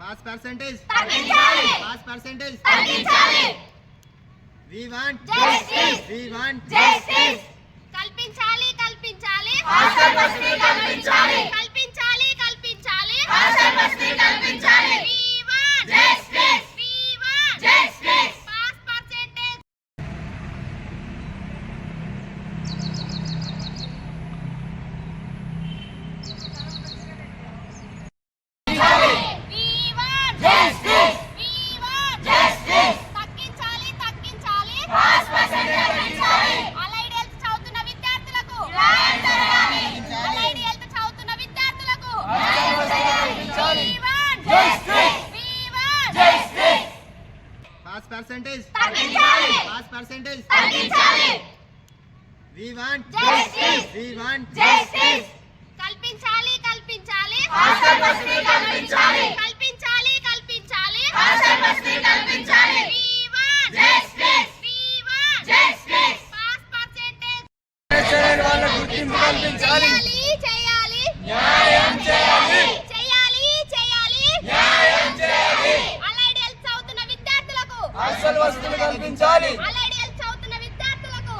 Pass percentage తగ్గించాలి pass percentage తగ్గించాలి. We want Justice. We want justice కల్పించాలి కల్పించాలి. కల్పించాలి కల్పించాలి కల్పించాలి కల్పించాలి justice justice pass percentage justice justice తగ్గించాలి తగ్గించాలి అలైడ్ హెల్త్ చదువుతున్న విద్యార్థులకు అలైడ్ హెల్త్ చదువుతున్న విద్యార్థులకు పాస్ పర్సెంటేజ్ తగ్గించాలి పాస్ పర్సెంటేజ్ తగ్గించాలి we want Justice. We want justice కల్పించాలి కల్పించాలి. కల్పించాలి. కల్పించాలి కల్పించాలి. కల్పించాలి. జస్టిస్ జస్టిస్ పాస్ పర్సెంటేజ్ చేయాలి చేయాలి. న్యాయం చేయాలి. చేయాలి చేయాలి. న్యాయం చేయాలి. అలైడ్ హెల్త్ చదువుతున్న విద్యార్థులకు హాస్టల్ వసతులు కల్పించాలి.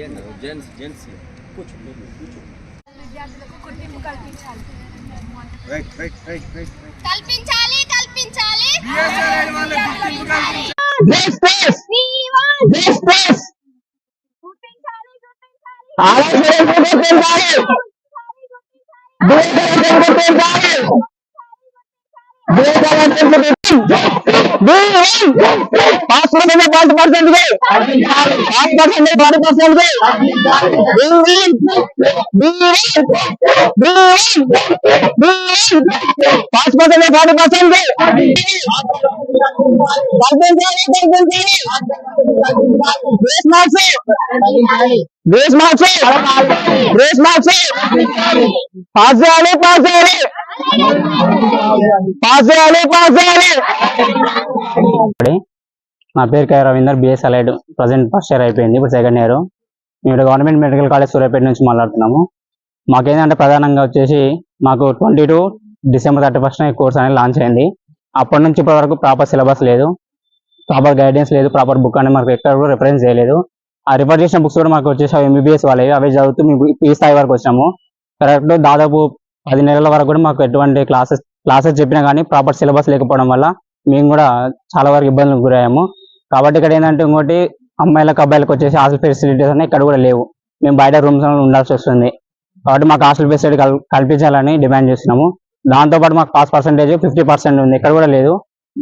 హాస్టల్ వసతులు కల్పించాలి జస్టిస్ తగ్గించాలి తగ్గించాలి కల్పించాలి కల్పించాలి తగ్గించాలి తగ్గించాలి అలైడ్ హెల్త్ చదువుతున్న విద్యార్థులకు అలైడ్ హెల్త్ చదువుతున్న విద్యార్థులకు జెంట్స్ జెంట్స్ విద్యార్థులకు గుర్తింపు కల్పించాలి రైట్ రైట్ రైట్ రైట్ కల్పించాలి కల్పించాలి గుర్తించాలి గుర్తించాలి pass percent pass percent pass percent pass percent pass percent pass percent base marks base marks base marks pass చేయాలి పాస్ చేయాలి పాస్ చేయాలి పాస్ చేయాలి నా పేరు K Ravinder BS allied present first year అయిపోయింది ఇప్పుడు సెకండ్ ఇయర్ మేము government medical college Suryapet నుంచి మాట్లాడుతున్నాము. మాకేంటంటే ప్రధానంగా వచ్చేసి మాకు twenty two December thirty first course అనేది లాంచ్ అయింది. అప్పటి నుంచి ఇప్పటి వరకు ప్రాపర్ సిలబస్ లేదు. ప్రాపర్ గైడెన్స్ లేదు ప్రాపర్ బుక్ అనేది మాకు ఎక్కడ కూడా రిఫరెన్స్ చేయలేదు. ఆ రిఫర్ చేసిన బుక్స్ కూడా మాకు వచ్చేసి ఎంబీబీఎస్ వాళ్ళవి అవి చదువుతూ మేము ఈ స్థాయి వరకు వచ్చాము కరెక్ట్ దాదాపు పది నెలల వరకు కూడా మాకు ఎటువంటి క్లాసెస్ క్లాసెస్ చెప్పినా కానీ ప్రాపర్ సిలబస్ లేకపోవడం వల్ల మేము కూడా చాలా వరకు ఇబ్బందులకు గురయ్యాము. కాబట్టి ఇక్కడ ఏంటంటే ఇంకోటి అమ్మాయిలకు అబ్బాయిలకు వచ్చేసి హాస్టల్ ఫెసిలిటీస్ అనేవి ఇక్కడ కూడా లేవు. మేము బయట రూమ్స్ ఉండాల్సి వస్తుంది. కాబట్టి మాకు హాస్టల్ ఫెసిలిటీ కల్- కల్పించాలని డిమాండ్ చేస్తున్నాము. దాంతో పాటు మాకు పాస్ పర్సెంటేజ్ ఫిఫ్టీ పర్సెంట్ ఉంది. ఇక్కడ కూడా లేదు.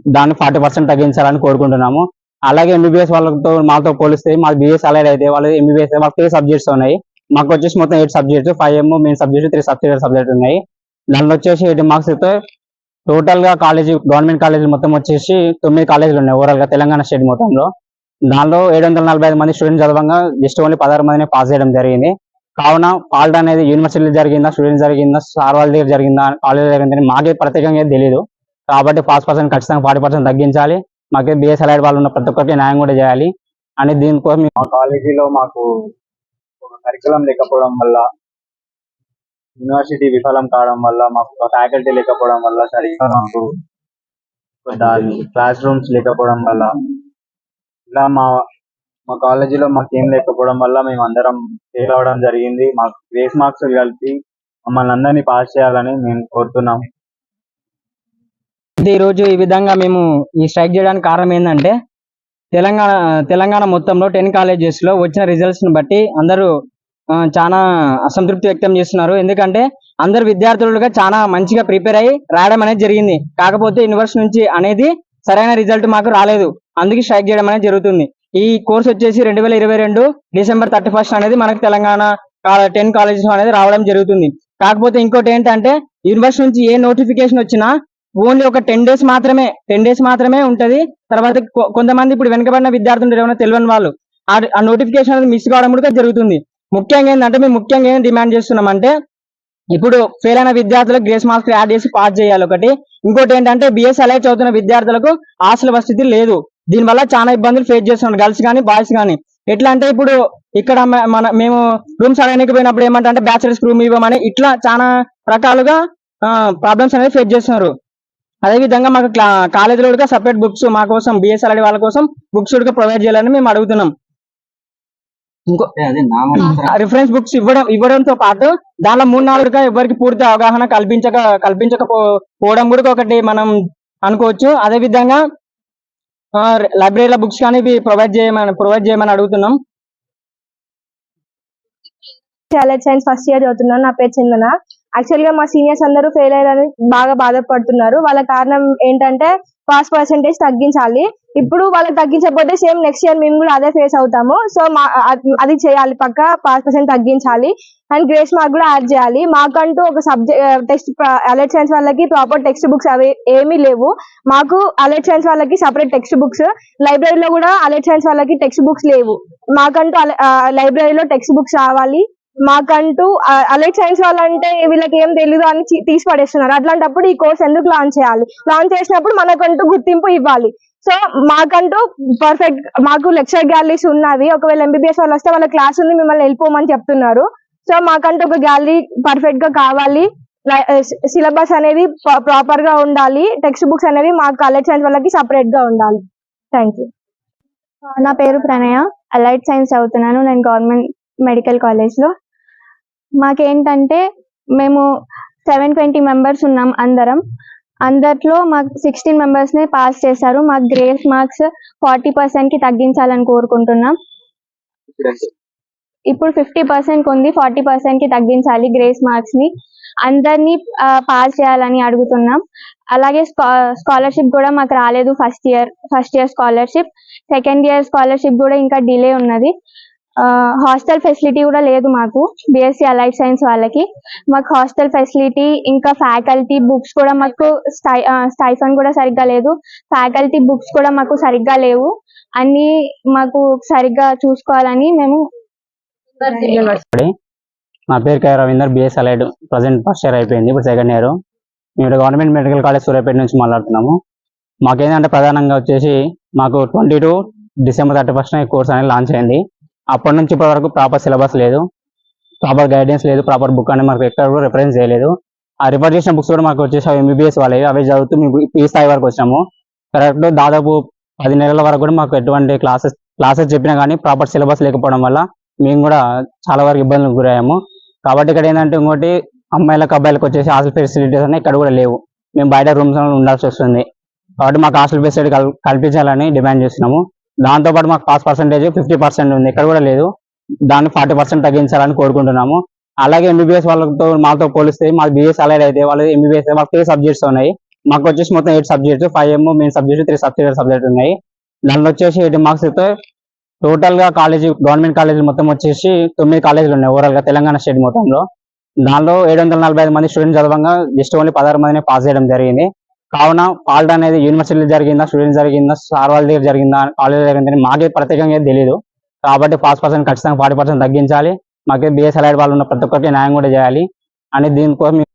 దాన్ని ఫార్టీ పర్సెంట్ తగ్గించాలని కోరుకుంటున్నాము. అలాగే ఎంబీబీఎస్ వాళ్ళతో మాతో పోలిస్తే మాకు బీఎస్ అలైడ్ అయితే వాళ్ళు ఎంబీబీఎస్ మాకు త్రీ సబ్జెక్ట్స్ ఉన్నాయి. మాకు వచ్చేసి మొత్తం ఎయిట్ సబ్జెక్ట్స్ ఫైవ్ ఏమో main subject three subject subject ఉన్నాయి. దానిలో వచ్చేసి ఎయిట్ మార్క్స్ అయితే టోటల్గా కాలేజీ గవర్నమెంట్ కాలేజీలు మొత్తం వచ్చేసి తొమ్మిది కాలేజీలు ఉన్నాయి ఓవరాల్గా తెలంగాణ స్టేట్ మొత్తంలో. దానిలో ఏడు వందల నలభై ఐదు మంది స్టూడెంట్స్ చదవంగా జస్ట్ ఓన్లీ పదహారు మందిని పాస్ చేయడం జరిగింది. కావున ఫాల్ట్ అనేది యూనివర్సిటీలో జరిగిందా స్టూడెంట్స్ జరిగిందా సార్ వాళ్ళ దగ్గర జరిగిందా కాలేజ్ జరిగిందని మాకే ప్రత్యేకంగా తెలియదు కాబట్టి పాస్ పర్సెంట్ ఖచ్చితంగా ఫార్టీ పర్సెంట్ తగ్గించాలి. మాకే బిఎస్ఎల్ఐ వాళ్ళు ఉన్న ప్రతి ఒక్కరికి న్యాయం కూడా చేయాలి. అని దీనికోసం మా కాలేజీలో మాకు కరికులం లేకపోవడం వల్ల యూనివర్సిటీ విఫలం కావడం వల్ల మాకు ఫ్యాకల్టీ లేకపోవడం వల్ల సరిగ్గా మాకు దాని క్లాస్ రూమ్స్ లేకపోవడం వల్ల ఇలా మా మా కాలేజీలో మాకు ఏం లేకపోవడం వల్ల మేము అందరం ఫెయిల్ అవ్వడం జరిగింది. మాకు గ్రేస్ మార్క్స్ కలిపి మమ్మల్ని అందరినీ పాస్ చేయాలని మేము కోరుతున్నాం. అయితే ఈరోజు ఈ విధంగా మేము ఈ స్ట్రైక్ చేయడానికి కారణం ఏంటంటే తెలంగాణ తెలంగాణ మొత్తంలో టెన్ కాలేజెస్లో వచ్చిన రిజల్ట్స్ని బట్టి అందరూ చాలా అసంతృప్తి వ్యక్తం చేస్తున్నారు. ఎందుకంటే అందరు విద్యార్థులుగా చాలా మంచిగా ప్రిపేర్ అయ్యి రాయడం అనేది జరిగింది. కాకపోతే యూనివర్సిటీ నుంచి అనేది సరైన రిజల్ట్ మాకు రాలేదు. అందుకే స్ట్రైక్ చేయడం అనేది జరుగుతుంది. ఈ కోర్స్ వచ్చేసి రెండు వేల ఇరవై రెండు డిసెంబర్ థర్టీ ఫస్ట్ అనేది మనకు తెలంగాణ టెన్ కాలేజెస్ అనేది రావడం జరుగుతుంది. కాకపోతే ఇంకోటి ఏంటంటే యూనివర్సిటీ నుంచి ఏ నోటిఫికేషన్ వచ్చినా ఓన్లీ ఒక టెన్ డేస్ మాత్రమే టెన్ డేస్ మాత్రమే ఉంటది. తర్వాత కొ- కొంతమంది ఇప్పుడు వెనకబడిన విద్యార్థులు ఏమైనా తెలియని వాళ్ళు ఆ నోటిఫికేషన్ అనేది మిస్ కావడం కూడా జరుగుతుంది. ముఖ్యంగా ఏంటంటే మేము ముఖ్యంగా ఏం డిమాండ్ చేస్తున్నామంటే ఇప్పుడు ఫెయిల్ అయిన విద్యార్థులకు గ్రేస్ మార్క్స్ యాడ్ చేసి పాస్ చేయాలి ఒకటి. ఇంకోటి ఏంటంటే బిఎస్ అలై చదువుతున్న విద్యార్థులకు హాస్టల్ వసతి లేదు. దీనివల్ల చాలా ఇబ్బందులు ఫేస్ చేస్తున్నారు గర్ల్స్ కానీ బాయ్స్ కానీ ఎట్లా అంటే ఇప్పుడు ఇక్కడ మన మేము రూమ్స్ అడగడానికి పోయినప్పుడు ఏమంటే బ్యాచిలర్స్ రూమ్ ఇవ్వమని ఇట్లా చాలా రకాలుగా ప్రాబ్లమ్స్ అనేది ఫేస్ చేస్తున్నారు. అదే విధంగా మాకు కాలేజీలో కూడా సపరేట్ బుక్స్ మా కోసం బిఎస్ఎల్ఐడి వాళ్ళ కోసం బుక్స్ కూడా ప్రొవైడ్ చేయాలని మేము అడుగుతున్నాం. ఇంకో రిఫరెన్స్ బుక్స్ ఇవ్వడం ఇవ్వడంతో పాటు దానిలో మూడు నాలుగుగా ఎవరికి పూర్తి అవగాహన కల్పించక కల్పించకపో పోవడం కూడా ఒకటి మనం అనుకోవచ్చు. అదే విధంగా లైబ్రరీలో బుక్స్ కానీ ఇవి ప్రొవైడ్ చేయమని ప్రొవైడ్ చేయమని అడుగుతున్నాం. చాలెంజ్ సైన్స్ ఫస్ట్ ఇయర్ చదువుతున్నాను. నా పేరు చందన. యాక్చువల్గా మా సీనియర్స్ అందరూ ఫెయిల్ అయ్యారని బాగా బాధపడుతున్నారు. వాళ్ళ కారణం ఏంటంటే పాస్ పర్సెంటేజ్ తగ్గించాలి. ఇప్పుడు వాళ్ళకి తగ్గించకపోతే సేమ్ నెక్స్ట్ ఇయర్ మేము కూడా అదే ఫేస్ అవుతాము. సో మా అది చేయాలి పక్క పాస్ పర్సెంట్ తగ్గించాలి. అండ్ గ్రేస్ మార్క్ కూడా యాడ్ చేయాలి. మాకంటూ ఒక సబ్జెక్ట్ టెక్స్ట్ అలర్ట్ సైన్స్ వాళ్ళకి ప్రాపర్ టెక్స్ట్ బుక్స్ అవి ఏమీ లేవు. మాకు అలర్ట్ సైన్స్ వాళ్ళకి సపరేట్ టెక్స్ట్ బుక్స్ లైబ్రరీలో కూడా అలర్ట్ సైన్స్ వాళ్ళకి టెక్స్ట్ బుక్స్ లేవు. మాకంటూ లైబ్రరీలో టెక్స్ట్ బుక్స్ రావాలి. మాకంటూ అలెక్ట్ సైన్స్ వాళ్ళంటే వీళ్ళకి ఏం తెలియదు అని తీసి పడేస్తున్నారు. అట్లాంటప్పుడు ఈ కోర్స్ ఎందుకు లాంచ్ చేయాలి? లాంచ్ చేసినప్పుడు మనకంటూ గుర్తింపు ఇవ్వాలి. సో మాకంటూ పర్ఫెక్ట్ మాకు లెక్చర్ గ్యాలరీస్ ఉన్నవి. ఒకవేళ ఎంబీబీఎస్ వాళ్ళు వస్తే వాళ్ళ క్లాస్ ఉంది మిమ్మల్ని వెళ్ళిపోమని చెప్తున్నారు. సో మాకంటూ ఒక గ్యాలరీ పర్ఫెక్ట్గా కావాలి. సిలబస్ అనేది ప్రాపర్గా ఉండాలి. టెక్స్ట్ బుక్స్ అనేవి మాకు అలెక్ట్ సైన్స్ వాళ్ళకి సపరేట్గా ఉండాలి. థ్యాంక్ యూ నా పేరు ప్రణయ. అలైట్ సైన్స్ చదువుతున్నాను. నేను గవర్నమెంట్ మెడికల్ కాలేజ్లో మాకేంటంటే మేము సెవెన్ ట్వంటీ మెంబర్స్ ఉన్నాం అందరం. అందట్లో మాకు సిక్స్టీన్ మెంబర్స్ని పాస్ చేశారు. మాకు గ్రేస్ మార్క్స్ ఫార్టీ పర్సెంట్కి తగ్గించాలని కోరుకుంటున్నాం. ఇప్పుడు ఫిఫ్టీ పర్సెంట్ ఉంది. ఫార్టీ పర్సెంట్కి తగ్గించాలి గ్రేస్ మార్క్స్ని అందరినీ పాస్ చేయాలని అడుగుతున్నాం. అలాగే స్కాలర్షిప్ కూడా మాకు రాలేదు first year first year scholarship. Second year scholarship కూడా ఇంకా డిలే ఉన్నది. హాస్టల్ ఫెసిలిటీ కూడా లేదు మాకు బీఎస్సీ అలైట్ సైన్స్ వాళ్ళకి. మాకు హాస్టల్ ఫెసిలిటీ ఇంకా ఫ్యాకల్టీ బుక్స్ కూడా మాకు స్టై స్టైఫన్ కూడా సరిగ్గా లేదు. ఫ్యాకల్టీ బుక్స్ కూడా మాకు సరిగ్గా లేవు. అన్ని మాకు సరిగ్గా చూసుకోవాలని మేము నా పేరు K Ravinder BS allied present first year అయిపోయింది ఇప్పుడు సెకండ్ ఇయర్ మేము గవర్నమెంట్ మెడికల్ కాలేజ్ సూర్యాపేట నుంచి మాట్లాడుతున్నాము. మాకేంటంటే ప్రధానంగా వచ్చేసి మాకు twenty two December thirty first course అనేది లాంచ్ అయింది. అప్పటి నుంచి ఇప్పటి వరకు ప్రాపర్ సిలబస్ లేదు. ప్రాపర్ గైడెన్స్ లేదు ప్రాపర్ బుక్ అనేది మాకు ఎక్కడ కూడా రిఫరెన్స్ చేయలేదు. ఆ రిఫర్ చేసిన బుక్స్ కూడా మాకు వచ్చేసి ఎంబీబీఎస్ వాళ్ళవి అవి చదువుతూ మేము ఈ స్థాయి వరకు వచ్చాము. కరెక్ట్ దాదాపు పది నెలల వరకు కూడా మాకు ఎటువంటి క్లాసెస్ క్లాసెస్ చెప్పినా కానీ ప్రాపర్ సిలబస్ లేకపోవడం వల్ల మేము కూడా చాలా వరకు ఇబ్బందులకు గురయ్యాము. కాబట్టి ఇక్కడ ఏంటంటే ఇంకోటి అమ్మాయిలకు అబ్బాయిలకు వచ్చేసి హాస్టల్ ఫెసిలిటీస్ అనేవి ఇక్కడ కూడా లేవు. మేము బయట రూమ్స్ ఉండాల్సి వస్తుంది. కాబట్టి మాకు హాస్టల్ ఫెసిలిటీ కల్ కల్పించాలని డిమాండ్ చేస్తున్నాము. దాంతో పాటు మాకు పాస్ పర్సెంటేజ్ ఫిఫ్టీ పర్సెంట్ ఉంది. ఇక్కడ కూడా లేదు. దాన్ని ఫార్టీ పర్సెంట్ తగ్గించాలని కోరుకుంటున్నాము. అలాగే ఎంబీబీఎస్ వాళ్ళతో మాతో పోలిస్తే మాది బీఎస్ అలైడ్ అయితే వాళ్ళు ఎంబీబీఎస్ వాళ్ళకి త్రీ సబ్జెక్ట్స్ ఉన్నాయి. మాకు వచ్చేసి మొత్తం ఎయిట్ సబ్జెక్ట్స్ ఫైవ్ ఏమో main subject three subject subject ఉన్నాయి. దాంట్లో వచ్చేసి ఎయిట్ మార్క్స్ అయితే టోటల్గా కాలేజీ గవర్నమెంట్ కాలేజీలు మొత్తం వచ్చేసి తొమ్మిది కాలేజీలు ఉన్నాయి ఓవరాల్గా తెలంగాణ స్టేట్ మొత్తంలో. దానిలో ఏడు వందల నలభై ఐదు మంది స్టూడెంట్స్ చదవంగా జస్ట్ ఓన్లీ పదహారు మందిని పాస్ చేయడం జరిగింది. కావున ఫాల్ట్ అనేది యూనివర్సిటీలో జరిగిందా స్టూడెంట్స్ జరిగిందా సార్ వాళ్ళ దగ్గర జరిగిందా కాలేజ్ జరిగిందని మాకే ప్రత్యేకంగా తెలియదు కాబట్టి ఫస్ట్ పర్సెంట్ ఖచ్చితంగా ఫార్టీ పర్సెంట్ తగ్గించాలి. మాకే బిఎస్ వాళ్ళు ఉన్న ప్రతి ఒక్కరికి న్యాయం కూడా చేయాలి. అని దీనికోసం